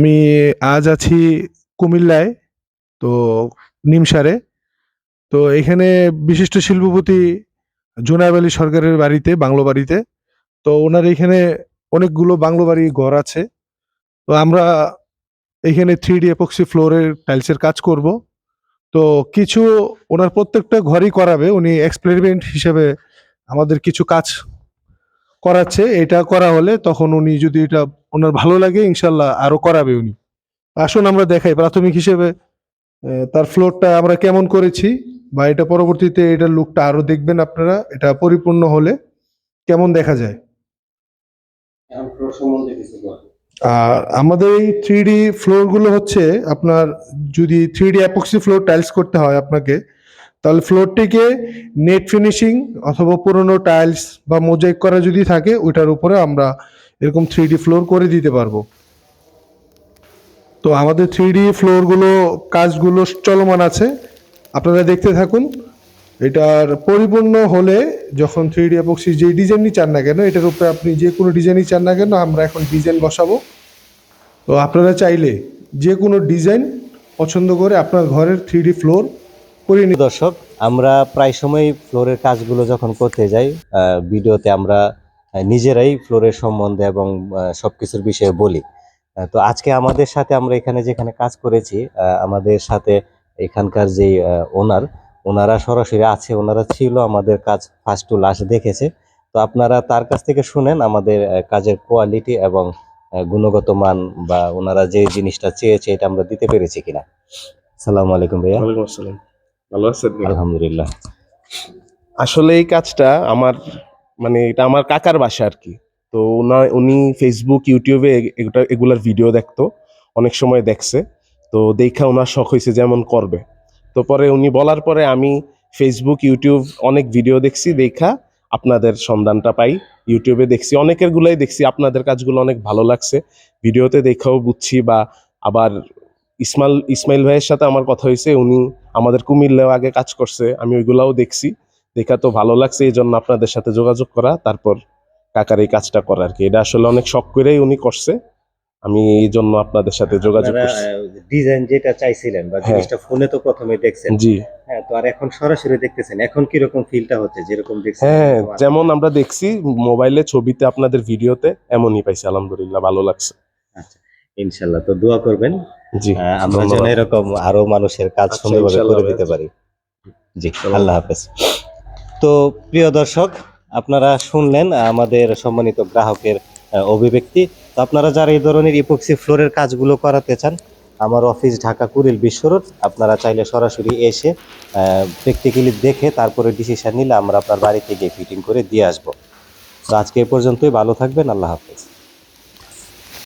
আমি আজ আছি কুমিল্লায়, তো নিমসারে। তো এখানে বিশিষ্ট শিল্পপতি জুনায়েব আলী সরকারের বাড়িতে, বাংলো বাড়িতে। তো ওনার এখানে অনেকগুলো বাংলো বাড়ি, ঘর আছে। তো আমরা এখানে থ্রি ডি এপক্সি ফ্লোরের টাইলসের কাজ করব। তো কিছু ওনার প্রত্যেকটা ঘরই করাবে। উনি এক্সপেরিমেন্ট হিসেবে আমাদের কিছু কাজ করাচ্ছে এটা করা হলে তখন উনি যদি এটা ওনার ভালো লাগে ইনশাল্লাহ আরও করাবে উনি। আসুন আমরা দেখাই প্রাথমিক হিসেবে তার ফ্লোরটা আমরা কেমন করেছি বা এটা পরবর্তীতে এটার লুকটা আরও দেখবেন আপনারা এটা পরিপূর্ণ হলে কেমন দেখা যায়। আর আমাদের এই থ্রি ডি ফ্লোরগুলো হচ্ছে আপনার যদি three D epoxy floor tiles করতে হয় আপনাকে তাহলে ফ্লোরটিকে নেট ফিনিশিং অথবা পুরনো টাইলস বা মোজাইক করা যদি থাকে, ওইটার উপরে আমরা এরকম থ্রি ফ্লোর করে দিতে পারব। তো আমাদের থ্রি ডি ফ্লোরগুলো, কাজগুলো চলমান আছে। আপনারা দেখতে থাকুন, এটার পরিপূর্ণ হলে যখন থ্রি ডি অ্যাপক্সি যে ডিজাইনই চান না কেন, এটার উপরে আপনি যে কোনো ডিজাইনই চান না কেন, আমরা এখন ডিজাইন বসাবো। তো আপনারা চাইলে যে কোনো ডিজাইন পছন্দ করে আপনার ঘরের থ্রি ডি ফ্লোর করে নিতে দর্শক আমরা প্রায় সময় ফ্লোরের কাজগুলো যখন করতে যাই ভিডিওতে আমরা নিজেরাই ফ্লোরের সম্বন্ধে এবং আহ, সবকিছুর বিষয়ে বলি। তো আজকে আমাদের সাথে আমরা এখানে যেখানে কাজ করেছি আমাদের সাথে এখানকার যে ওনার ওনারা সরাসরি আছে ওনারা ছিল আমাদের কাজ ফার্স্ট টু লাস্ট দেখেছে। তো আপনারা তার কাছ থেকে শুনেন আমাদের কাজের কোয়ালিটি এবং গুণগত মান বা ওনারা যে জিনিসটা চেয়েছে এটা আমরা দিতে পেরেছি কিনা। সালামু আলাইকুম ভাইয়া। ওয়ালাইকুম আসসালাম। ভালো আছেন আলহামদুলিল্লাহ। আসলে এই কাজটা আমার মানে এটা আমার কাকার বাসা আর কি। তো উনা উনি ফেসবুক ইউটিউবে এগুলা এগুলার ভিডিও দেখতো অনেক সময় দেখছে। তো দেখা ওনার শখ হয়েছে যেমন করবে। তো পরে উনি বলার পরে আমি ফেসবুক ইউটিউব অনেক ভিডিও দেখছি দেখা আপনাদের সন্ধানটা পাই। ইউটিউবে দেখছি অনেকের গুলাই দেখছি আপনাদের কাজগুলো অনেক ভালো লাগছে। ভিডিওতে দেখাও বুঝছি বা আবার ইসমাইল ইসমাইল ভাইয়ের সাথে আমার কথা হয়েছে উনি আমাদের কুমিল্লাও আগে কাজ করছে আমি ওইগুলাও দেখছি। দেখা তো ভালো লাগছে এই জন্য আপনাদের সাথে যোগাযোগ করা তারপর কাকার এই কাজটা করা আর কি। এটা আসলে অনেক শখ করেই উনি করছে। আমি এই জন্য আপনাদের সাথে যোগাযোগ করছি। ডিজাইন যেটা চাইছিলেন বা হ্যাঁ। জিনিসটা ফোনে তো প্রথমে দেখছেন। জি। হ্যাঁ তো আর এখন সরাসরি দেখতেছেন এখন কি রকম ফিলটা হচ্ছে যেরকম দেখছেন? হ্যাঁ যেমন আমরা দেখছি মোবাইলে ছবিতে আপনাদের ভিডিওতে এমনই পাইছি আলহামদুলিল্লাহ ভালো লাগছে। আচ্ছা ইনশাল্লাহ তো দোয়া করবেন। আমরা যেন এরকম আরও মানুষের কাজ আচ্ছা, সুন্দরভাবে করে দিতে পারি। জি আল্লাহ হাফেজ। তো প্রিয় দর্শক আপনারা শুনলেন আমাদের সম্মানিত গ্রাহকের অভিব্যক্তি। তো আপনারা যারা এই ধরনের ইপক্সি ফ্লোরের কাজগুলো করাতে চান আমার অফিস ঢাকা কুড়িল বিশ্ব রোড আপনারা চাইলে সরাসরি এসে প্র্যাকটিক্যালি দেখে তারপরে ডিসিশন নিলে আমরা আপনার বাড়িতে গিয়ে ফিটিং করে দিয়ে আসব। তো আজকে এ পর্যন্তই ভালো থাকবেন আল্লাহ হাফেজ।